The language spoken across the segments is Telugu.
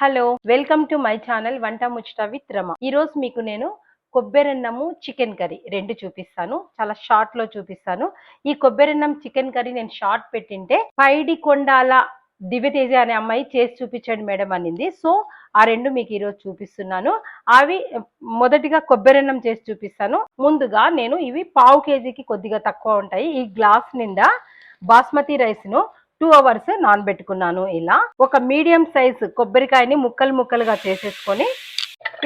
Hello welcome to my channel వంట ముచ్చట విత్ రమ. ఈరోజు మీకు నేను కొబ్బెరన్నము చికెన్ కర్రీ రెండు చూపిస్తాను. చాలా షార్ట్లో చూపిస్తాను. ఈ కొబ్బెరన్నం చికెన్ కర్రీ నేను షార్ట్ పెట్టింటే పైడి కొండాల దివ్యతేజ అనే అమ్మాయి చేసి చూపించండి మేడం అనింది. సో ఆ రెండు మీకు ఈరోజు చూపిస్తున్నాను. అవి మొదటిగా కొబ్బెరన్నం చేసి చూపిస్తాను. ముందుగా నేను ఇవి పావు కేజీకి కొద్దిగా తక్కువ ఉంటాయి. ఈ గ్లాస్ నిండా బాస్మతి రైస్ను టూ అవర్స్ నానబెట్టుకున్నాను ఇలా. ఒక మీడియం సైజ్ కొబ్బరికాయని ముక్కలు ముక్కలుగా చేసేసుకొని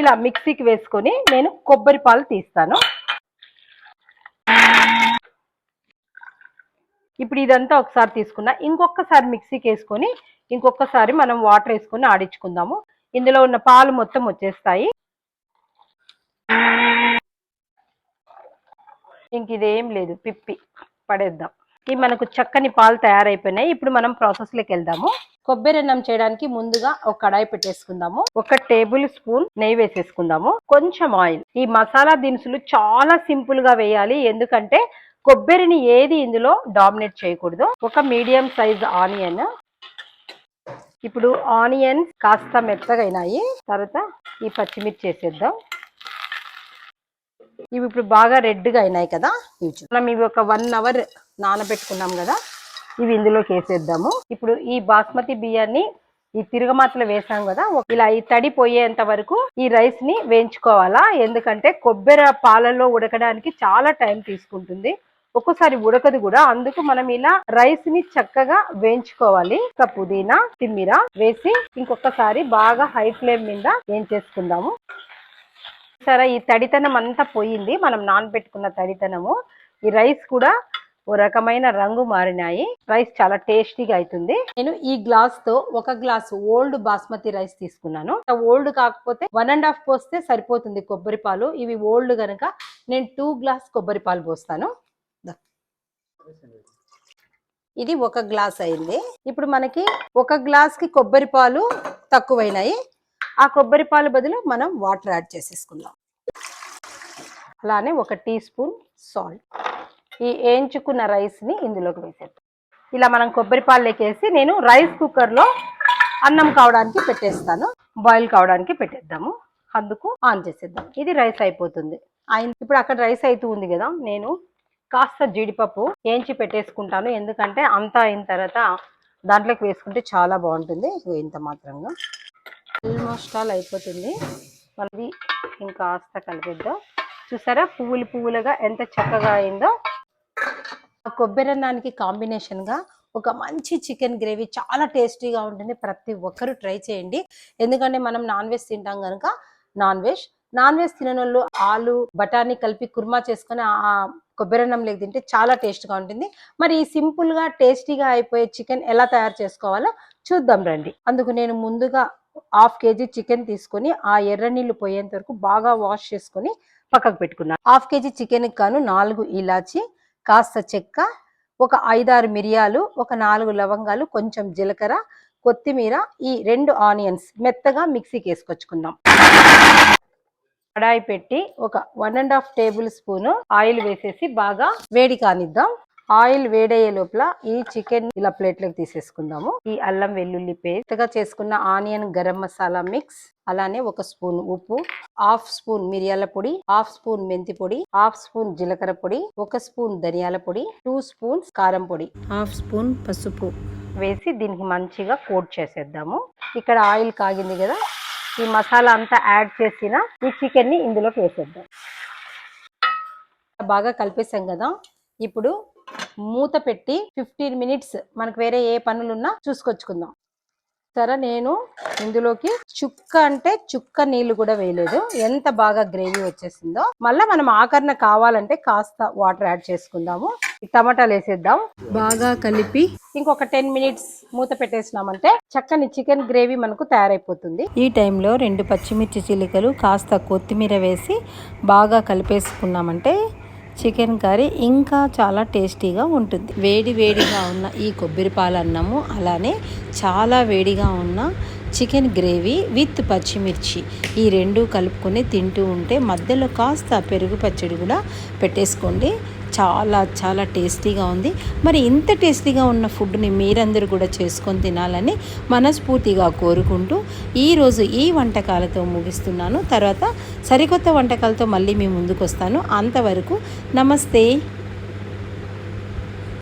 ఇలా మిక్సీకి వేసుకొని నేను కొబ్బరి పాలు తీస్తాను. ఇప్పుడు ఇదంతా ఒకసారి తీసుకున్నా ఇంకొకసారి మిక్సీకి వేసుకొని ఇంకొకసారి మనం వాటర్ వేసుకొని ఆడించుకుందాము. ఇందులో ఉన్న పాలు మొత్తం వచ్చేస్తాయి. ఇంక ఇదేం లేదు పిప్పి. పడేద్దాం. ఈ మనకు చక్కని పాలు తయారైపోయినాయి. ఇప్పుడు మనం ప్రాసెస్లోకి వెళ్దాము. కొబ్బరి అన్నం చేయడానికి ముందుగా ఒక కడాయి పెట్టేసుకుందాము. ఒక టేబుల్ స్పూన్ నెయ్యి వేసేసుకుందాము. కొంచెం ఆయిల్. ఈ మసాలా దినుసులు చాలా సింపుల్గా వేయాలి. ఎందుకంటే కొబ్బరిని ఏది ఇందులో డామినేట్ చేయకూడదు. ఒక మీడియం సైజ్ ఆనియన్. ఇప్పుడు ఆనియన్స్ కాస్త మెత్తగా అయినాయి తర్వాత ఈ పచ్చిమిర్చి వేసేద్దాం. ఇవి ఇప్పుడు బాగా రెడ్గా అయినాయి కదా ఇవి మనం ఇవి ఒక వన్ అవర్ నానబెట్టుకున్నాం కదా ఇవి ఇందులోకి వేసేద్దాము. ఇప్పుడు ఈ బాస్మతి బియ్యాన్ని ఈ తిరగమాతలు వేసాం కదా ఇలా ఈ తడి పోయేంత వరకు ఈ రైస్ని వేయించుకోవాలా? ఎందుకంటే కొబ్బరి పాలలో ఉడకడానికి చాలా టైం తీసుకుంటుంది. ఒక్కోసారి ఉడకదు కూడా అందుకు మనం ఇలా రైస్ని చక్కగా వేయించుకోవాలి. ఇంకా పుదీనా తిమ్మిర వేసి ఇంకొకసారి బాగా హై ఫ్లేమ్ మీద వేయించేసుకుందాము. సరే ఈ తడితనం అంతా పోయింది. మనం నానబెట్టుకున్న తడితనము. ఈ రైస్ కూడా ఓ రకమైన రంగు మారినాయి. రైస్ చాలా టేస్టీగా అవుతుంది నేను ఈ గ్లాస్తో ఒక గ్లాస్ ఓల్డ్ బాస్మతి రైస్ తీసుకున్నాను. ఓల్డ్ కాకపోతే వన్ అండ్ హాఫ్ పోస్తే సరిపోతుంది కొబ్బరి పాలు. ఇవి ఓల్డ్ గనక నేను టూ గ్లాస్ కొబ్బరి పాలు పోస్తాను. ఇది ఒక గ్లాస్ అయింది. ఇప్పుడు మనకి ఒక గ్లాస్కి కొబ్బరి పాలు తక్కువైనాయి. ఆ కొబ్బరి పాలు బదులు మనం వాటర్ యాడ్ చేసేసుకుందాం. అలానే ఒక టీ స్పూన్ సాల్ట్. ఈ వేయించుకున్న రైస్ని ఇందులోకి వేసేద్దాం. ఇలా మనం కొబ్బరి పాలు నేను రైస్ కుక్కర్లో అన్నం కావడానికి పెట్టేస్తాను. బాయిల్ కావడానికి పెట్టేద్దాము. అందుకు ఆన్ చేసేద్దాం. ఇది రైస్ అయిపోతుంది. ఆయన ఇప్పుడు అక్కడ రైస్ అవుతూ ఉంది కదా నేను కాస్త జీడిపప్పు వేయించి పెట్టేసుకుంటాను. ఎందుకంటే అంతా అయిన తర్వాత దాంట్లోకి వేసుకుంటే చాలా బాగుంటుంది. ఇంత మాత్రంగా. ఆల్మోస్ట్ ఆల్ అయిపోతుంది. మళ్ళీ ఇంకాస్త కలిపిద్దాం. చూసారా? పువ్వులు పువ్వులుగా ఎంత చక్కగా అయిందో. ఆ కొబ్బరి అన్నానికి కాంబినేషన్గా ఒక మంచి చికెన్ గ్రేవీ చాలా టేస్టీగా ఉంటుంది. ప్రతి ఒక్కరూ ట్రై చేయండి. ఎందుకంటే మనం నాన్ వెజ్ తింటాం కనుక నాన్ వెజ్. నాన్ వెజ్ తినని ఆలు బఠానీ కలిపి కుర్మా చేసుకొని ఆ కొబ్బరి అన్నంలోకి తింటే చాలా టేస్ట్గా ఉంటుంది. మరి ఈ సింపుల్గా టేస్టీగా అయిపోయే చికెన్ ఎలా తయారు చేసుకోవాలో చూద్దాం రండి. అందుకు నేను ముందుగా హాఫ్ కేజీ చికెన్ తీసుకొని ఆ ఎర్ర నీళ్ళు పోయేంత వరకు బాగా వాష్ చేసుకొని పక్కకు పెట్టుకున్నాను. హాఫ్ కేజీ చికెన్ కాను నాలుగు ఇలాచి కాస్త చెక్క ఒక ఐదారు మిరియాలు ఒక నాలుగు లవంగాలు కొంచెం జీలకర్ర కొత్తిమీర ఈ రెండు ఆనియన్స్ మెత్తగా మిక్సీకి వేసుకొచ్చుకుందాం. కడాయి పెట్టి ఒక one and half tablespoon oil వేసేసి బాగా వేడి కానిద్దాం. ఆయిల్ వేడయ్యే లోపల ఈ చికెన్ ఇలా ప్లేట్లోకి తీసేసుకుందాము. ఈ అల్లం వెల్లుల్లి పేస్ట్గా చేసుకున్న ఆనియన్ గరం మసాలా మిక్స్ అలానే ఒక స్పూన్ ఉప్పు హాఫ్ స్పూన్ మిరియాల పొడి హాఫ్ స్పూన్ మెంతి పొడి హాఫ్ స్పూన్ జీలకర్ర పొడి ఒక స్పూన్ ధనియాల పొడి టూ స్పూన్స్ కారం పొడి హాఫ్ స్పూన్ పసుపు వేసి దీనికి మంచిగా కోట్ చేసేద్దాము. ఇక్కడ ఆయిల్ కాగింది కదా ఈ మసాలా అంతా యాడ్ చేసిన ఈ చికెన్ని ఇందులోకి వేసేద్దాం. బాగా కలిపేసాం కదా ఇప్పుడు మూత పెట్టి ఫిఫ్టీన్ మినిట్స్ మనకు వేరే ఏ పనులున్నా చూసుకొచ్చుకుందాం. సరే నేను ఇందులోకి చుక్క అంటే చుక్క నీళ్ళు కూడా వేయలేదు. ఎంత బాగా గ్రేవీ వచ్చేసిందో. మళ్ళీ మనం ఆకరణ కావాలంటే కాస్త వాటర్ యాడ్ చేసుకుందాము. టమాటాలు వేసేద్దాం. బాగా కలిపి ఇంకొక టెన్ మినిట్స్ మూత పెట్టేసినామంటే చక్కని చికెన్ గ్రేవీ మనకు తయారైపోతుంది. ఈ టైంలో రెండు పచ్చిమిర్చి చిలికలు కాస్త కొత్తిమీర వేసి బాగా కలిపేసుకున్నామంటే చికెన్ కర్రీ ఇంకా చాలా టేస్టీగా ఉంటుంది. వేడి వేడిగా ఉన్న ఈ కొబ్బరి పాలన్నము అలానే చాలా వేడిగా ఉన్న చికెన్ గ్రేవీ విత్ పచ్చిమిర్చి ఈ రెండు కలుపుకొని తింటూ ఉంటే మధ్యలో కాస్త పెరుగు పచ్చడి కూడా పెట్టేసుకోండి. చాలా చాలా టేస్టీగా ఉంది. మరి ఇంత టేస్టీగా ఉన్న ఫుడ్ని మీరందరూ కూడా చేసుకొని తినాలని మనస్ఫూర్తిగా కోరుకుంటూ ఈరోజు ఈ వంటకాలతో ముగిస్తున్నాను. తర్వాత సరికొత్త వంటకాలతో మళ్ళీ మీ ముందుకు వస్తాను అంతవరకు నమస్తే.